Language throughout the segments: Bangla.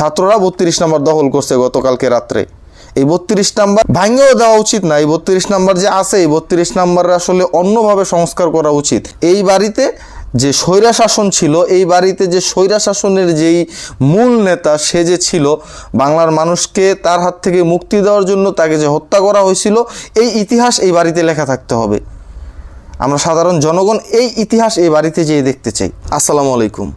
ছাত্ররা বত্রিশ নাম্বার দখল করছে গতকালকে রাত্রে। এই বত্রিশ নাম্বার ভাঙেও দেওয়া উচিত না। এই বত্রিশ নাম্বার যে আছে, এই বত্রিশ নাম্বার আসলে অন্যভাবে সংস্কার করা উচিত। এই বাড়িতে যে স্বৈরা শাসন ছিল, এই বাড়িতে যে স্বৈরা শাসনের যেই মূল নেতা, সে যে ছিল, বাংলার মানুষকে তার হাত থেকে মুক্তি দেওয়ার জন্য তাকে যে হত্যা করা হয়েছিল, এই ইতিহাস এই বাড়িতে লেখা থাকতে হবে। আমরা সাধারণ জনগণ এই ইতিহাস এই বাড়িতে যেয়ে দেখতে চাই। আসসালামু আলাইকুম।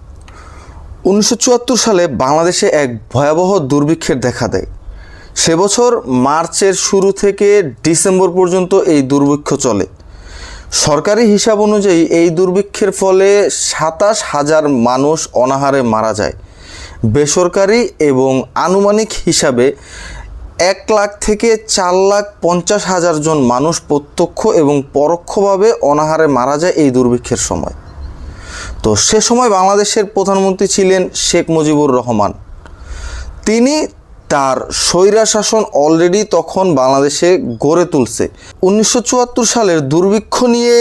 উনিশশো চুয়াত্তর সালে বাংলাদেশে এক ভয়াবহ দুর্ভিক্ষের দেখা দেয়। সে বছর মার্চের শুরু থেকে ডিসেম্বর পর্যন্ত এই দুর্ভিক্ষ চলে। সরকারি হিসাব অনুযায়ী এই দুর্ভিক্ষের ফলে সাতাশ হাজার মানুষ অনাহারে মারা যায়। বেসরকারি এবং আনুমানিক হিসাবে এক লাখ থেকে চার লাখ পঞ্চাশ হাজার জন মানুষ প্রত্যক্ষ এবং পরোক্ষভাবে অনাহারে মারা যায় এই দুর্ভিক্ষের সময়। তো সে সময় বাংলাদেশের প্রধানমন্ত্রী ছিলেন শেখ মুজিবুর রহমান। তিনি তার স্বৈরা শাসন অলরেডি তখন বাংলাদেশে গড়ে তুলছে। উনিশশো চুয়াত্তর সালের দুর্ভিক্ষ নিয়ে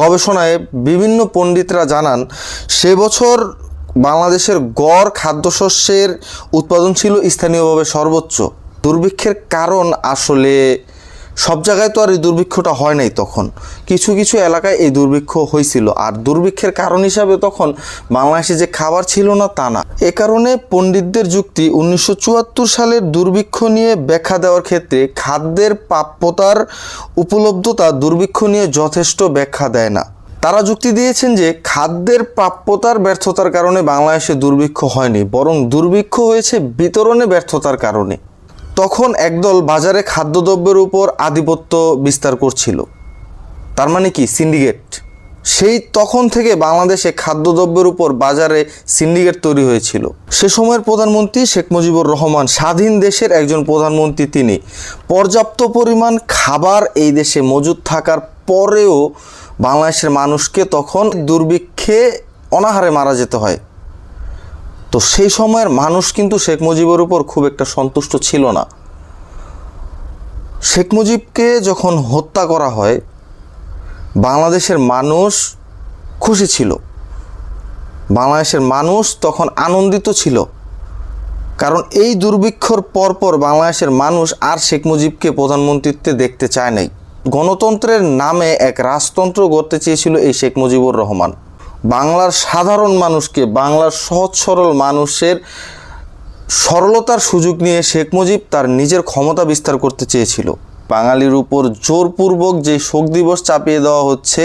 গবেষণায় বিভিন্ন পণ্ডিতরা জানান, সে বছর বাংলাদেশের গড় খাদ্যশস্যের উৎপাদন ছিল স্থানীয়ভাবে সর্বোচ্চ। দুর্ভিক্ষের কারণ আসলে সব জায়গায় তো আর এই দুর্ভিক্ষটা হয় নাই তখন। কিছু কিছু এলাকায় এই দুর্ভিক্ষ হয়েছিল। আর দুর্ভিক্ষের কারণ হিসাবে তখন বাংলাদেশে যে খাবার ছিল না, তা না। এ কারণে পণ্ডিতদের যুক্তি, উনিশশো চুয়াত্তর সালের দুর্ভিক্ষ নিয়ে ব্যাখ্যা দেওয়ার ক্ষেত্রে খাদ্যের প্রাপ্যতার উপলব্ধতা দুর্ভিক্ষ নিয়ে যথেষ্ট ব্যাখ্যা দেয় না। তারা যুক্তি দিয়েছেন যে খাদ্যের প্রাপ্যতার ব্যর্থতার কারণে বাংলাদেশে দুর্ভিক্ষ হয়নি, বরং দুর্ভিক্ষ হয়েছে বিতরণে ব্যর্থতার কারণে। তখন একদল বাজারে খাদ্যদ্রব্যের উপর আধিপত্য বিস্তার করছিল। তার মানে কি? সিন্ডিকেট সেই তখন থেকে বাংলাদেশে খাদ্যদ্রব্যের উপর বাজারে সিন্ডিকেট তৈরি হয়েছিল। সে সময়ের প্রধানমন্ত্রী শেখ মুজিবুর রহমান, স্বাধীন দেশের একজন প্রধানমন্ত্রী তিনি। পর্যাপ্ত পরিমাণ খাবার এই দেশে মজুদ থাকার পরেও বাংলাদেশের মানুষকে তখন দুর্ভিক্ষে অনাহারে মারা যেতে হয়। তো সেই সময়ের মানুষ কিন্তু শেখ মুজিবের উপর খুব একটা সন্তুষ্ট ছিল না। শেখ মুজিবকে যখন হত্যা করা হয়, বাংলাদেশের মানুষ খুশি ছিল। বাংলাদেশের মানুষ তখন আনন্দিত ছিল। কারণ এই দুর্ভিক্ষর পরপর বাংলাদেশের মানুষ আর শেখ মুজিবকে প্রধানমন্ত্রীত্বে দেখতে চায় নাই। গণতন্ত্রের নামে এক রাজতন্ত্র গড়তে চেয়েছিল এই শেখ মুজিবুর রহমান। বাংলার সাধারণ মানুষকে, বাংলার সহজ সরল মানুষের সরলতার সুযোগ নিয়ে শেখ মুজিব তার নিজের ক্ষমতা বিস্তার করতে চেয়েছিল। বাঙালির উপর জোরপূর্বক যে শোক দিবস চাপিয়ে দেওয়া হচ্ছে,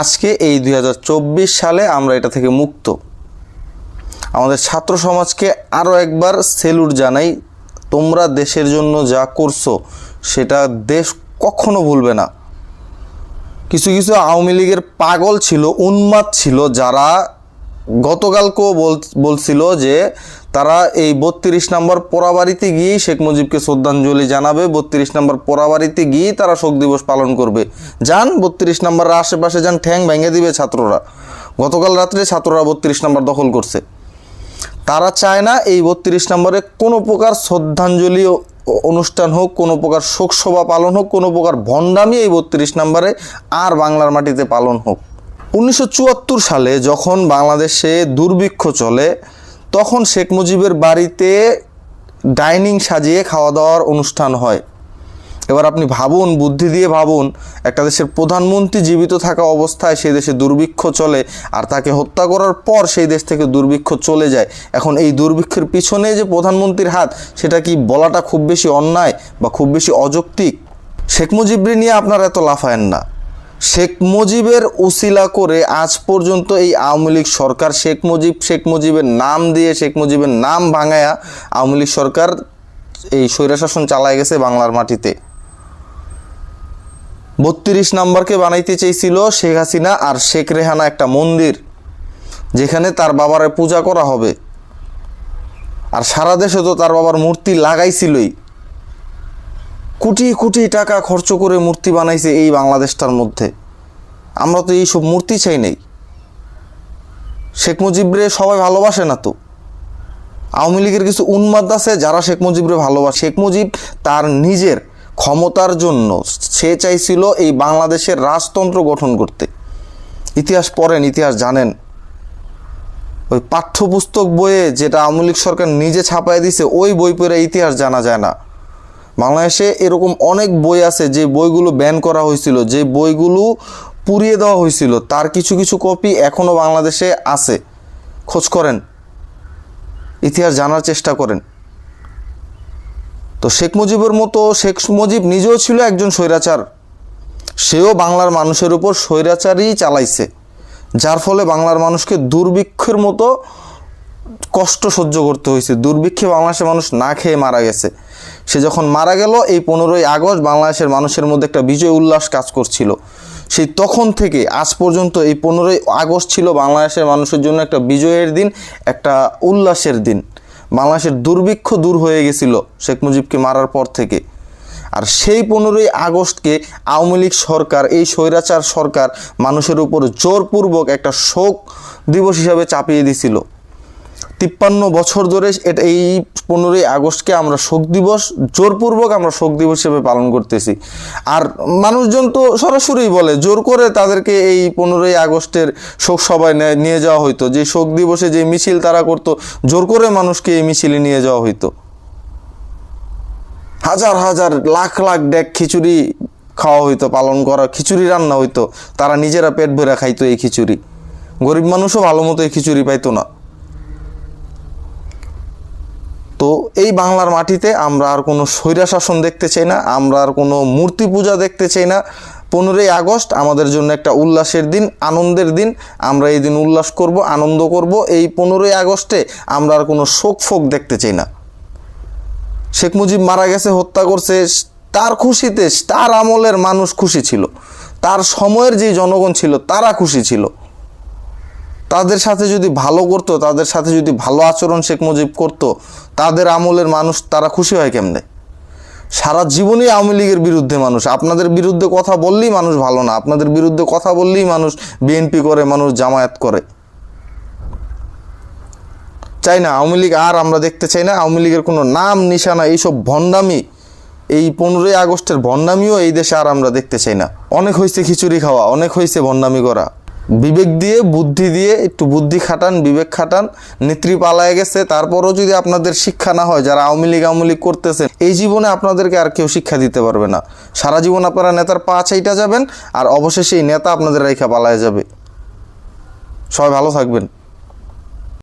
আজকে এই দুই হাজার চব্বিশ সালে আমরা এটা থেকে মুক্ত। আমাদের ছাত্র সমাজকে আরও একবার সেলুট জানাই, তোমরা দেশের জন্য যা করছ, সেটা দেশ কখনো ভুলবে না। কিছু কিছু আওয়ামী লীগের পাগল ছিল, উন্মাদ ছিল, যারা গতকালকেও বল- বলছিল যে তারা এই বত্রিশ নম্বর পোড়াবাড়িতে গিয়েই শেখ মুজিবকে শ্রদ্ধাঞ্জলি জানাবে। বত্রিশ নম্বর পোড়াবাড়িতে গিয়ে তারা শোক দিবস পালন করবে। যান, বত্রিশ নম্বরের আশেপাশে যান, ঠ্যাং ভেঙে দিবে ছাত্ররা। গতকাল রাত্রে ছাত্ররা বত্রিশ নম্বর দখল করছে। তারা চায় না এই বত্রিশ নম্বরে কোনো প্রকার শ্রদ্ধাঞ্জলি অনুষ্ঠান হোক, কোনো প্রকার শোকসভা পালন হোক, কোনো প্রকার ভণ্ডামি এই বত্রিশ নম্বরে আর বাংলার মাটিতে পালন হোক। উনিশশো চুয়াত্তর সালে যখন বাংলাদেশে দুর্ভিক্ষ চলে, তখন শেখ মুজিবের বাড়িতে ডাইনিং সাজিয়ে খাওয়া দাওয়ার অনুষ্ঠান হয়। এবার আপনি ভাবুন, বুদ্ধি দিয়ে ভাবুন, একটা দেশের প্রধানমন্ত্রী জীবিত থাকা অবস্থায় সেই দেশে দুর্ভিক্ষ চলে আর তাকে হত্যা করার পর সেই দেশ থেকে দুর্ভিক্ষ চলে যায়। এখন এই দুর্ভিক্ষের পিছনে যে প্রধানমন্ত্রীর হাত, সেটা কি বলাটা খুব বেশি অন্যায় বা খুব বেশি অযৌক্তিক? শেখ মুজিবরে নিয়ে আপনারা এত লাফায়েন না। শেখ মুজিবের উসিলা করে আজ পর্যন্ত এই আওয়ামী লীগ সরকার শেখ মুজিব, শেখ মুজিবের নাম দিয়ে, শেখ মুজিবের নাম ভাঙায়া আওয়ামী লীগ সরকার এই স্বৈরাশাসন চালায় গেছে বাংলার মাটিতে। বত্রিশ নাম্বারকে বানাইতে চেয়েছিল শেখ হাসিনা আর শেখ রেহানা একটা মন্দির, যেখানে তার বাবার পূজা করা হবে। আর সারা দেশে তো তার বাবার মূর্তি লাগাইছিলই। কোটি কোটি টাকা খরচ করে মূর্তি বানাইছে এই বাংলাদেশটার মধ্যে। আমরা তো এইসব মূর্তি চাই নাই। শেখ মুজিবরে সবাই ভালোবাসে না তো। আওয়ামী লীগের কিছু উন্মাদ আছে যারা শেখ মুজিবরে ভালোবাসে। শেখ মুজিব তার নিজের ক্ষমতার জন্য সে চাইছিল এই বাংলাদেশের রাজতন্ত্র গঠন করতে। ইতিহাস পড়েন, ইতিহাস জানেন। ওই পাঠ্যপুস্তক বইয়ে যেটা আওয়ামী লীগ সরকার নিজে ছাপায় দিছে, ওই বই পড়ে ইতিহাস জানা যায় না। বাংলাদেশে এরকম অনেক বই আছে, যে বইগুলো ব্যান করা হয়েছিল, যে বইগুলো পুড়িয়ে দেওয়া হয়েছিল, তার কিছু কিছু কপি এখনও বাংলাদেশে আছে। খোঁজ করেন। ইতিহাস জানার চেষ্টা করেন। তো শেখ মুজিবের মতো, শেখ মুজিব নিজেও ছিল একজন স্বৈরাচার। সেও বাংলার মানুষের উপর স্বৈরাচারই চালাইছে। যার ফলে বাংলার মানুষকে দুর্ভিক্ষের মতো কষ্ট সহ্য করতে হয়েছে। দুর্ভিক্ষে বাংলাদেশের মানুষ না খেয়ে মারা গেছে। সে যখন মারা গেল, এই পনেরোই আগস্ট বাংলাদেশের মানুষের মধ্যে একটা বিজয় উল্লাস কাজ করছিল। সেই তখন থেকে আজ পর্যন্ত এই পনেরোই আগস্ট ছিল বাংলাদেশের মানুষের জন্য একটা বিজয়ের দিন, একটা উল্লাসের দিন। বাংলাদেশের দুর্ভিক্ষ দূর হয়ে গেছিল শেখ মুজিবকে মারার পর থেকে। আর সেই পনেরোই আগস্টকে আওয়ামী লীগ সরকার, এই স্বৈরাচার সরকার মানুষের উপর জোরপূর্বক একটা শোক দিবস হিসাবে চাপিয়ে দিছিল। তিপ্পান্ন বছর ধরে এটা এই পনেরোই আগস্টকে আমরা শোক দিবস, জোরপূর্বক আমরা শোক দিবস হিসেবে পালন করতেছি। আর মানুষজন তো সরাসরি বলে, জোর করে তাদেরকে এই পনেরোই আগস্টের শোক সভায় নিয়ে যাওয়া হইতো। যে শোক দিবসে যে মিছিল তারা করতো, জোর করে মানুষকে এই মিছিলে নিয়ে যাওয়া হইতো। হাজার হাজার লাখ লাখ ডেক খিচুড়ি খাওয়া হইতো, পালন করা, খিচুড়ি রান্না হইতো। তারা নিজেরা পেট ভরে খাইতো এই খিচুড়ি। গরিব মানুষও ভালো মতো এই খিচুড়ি পাইতো না। তো এই বাংলার মাটিতে আমরা আর কোনো স্বৈরা শাসন দেখতে চাই না, আমরা আর কোনো মূর্তি পূজা দেখতে চাই না। পনেরোই আগস্ট আমাদের জন্য একটা উল্লাসের দিন, আনন্দের দিন। আমরা এই দিন উল্লাস করব, আনন্দ করব। এই পনেরোই আগস্টে আমরা আর কোনো শোক ফোক দেখতে চাই না। শেখ মুজিব মারা গেছে, হত্যা করছে, তার খুশিতে, তার আমলের মানুষ খুশি ছিল। তার সময়ের যে জনগণ ছিল, তারা খুশি ছিল। তাদের সাথে যদি ভালো করতো, তাদের সাথে যদি ভালো আচরণ শেখ মুজিব করতো, তাদের আমলের মানুষ, তারা খুশি হয় কেমনে? সারা জীবনই আওয়ামী লীগের বিরুদ্ধে মানুষ। আপনাদের বিরুদ্ধে কথা বললেই মানুষ ভালো না। আপনাদের বিরুদ্ধে কথা বললেই মানুষ বিএনপি করে, মানুষ জামায়াত করে। চাই না, আওয়ামী লীগ আর আমরা দেখতে চাই না। আওয়ামী লীগের কোনো নাম, নিশানা, এইসব ভণ্ডামি, এই পনেরোই আগস্টের ভণ্ডামিও এই দেশে আর আমরা দেখতে চাই না। অনেক হয়েছে খিচুড়ি খাওয়া, অনেক হয়েছে ভণ্ডামি করা। বিবেক দিয়ে, বুদ্ধি দিয়ে, একটু বুদ্ধি খাটান, বিবেক খাটান, নেত্রী পালায় গেছে, তারপরও যদি আপনাদের শিক্ষা না হয়, যারা আওয়ামী লীগ আওয়ামী লীগ করতেছেন, এই জীবনে আপনাদেরকে আর কেউ শিক্ষা দিতে পারবে না। সারা জীবন আপনারা নেতার পা চাইটা যাবেন, আর অবশেষে এই নেতা আপনাদের রেখা পালায় যাবে। সবাই ভালো থাকবেন।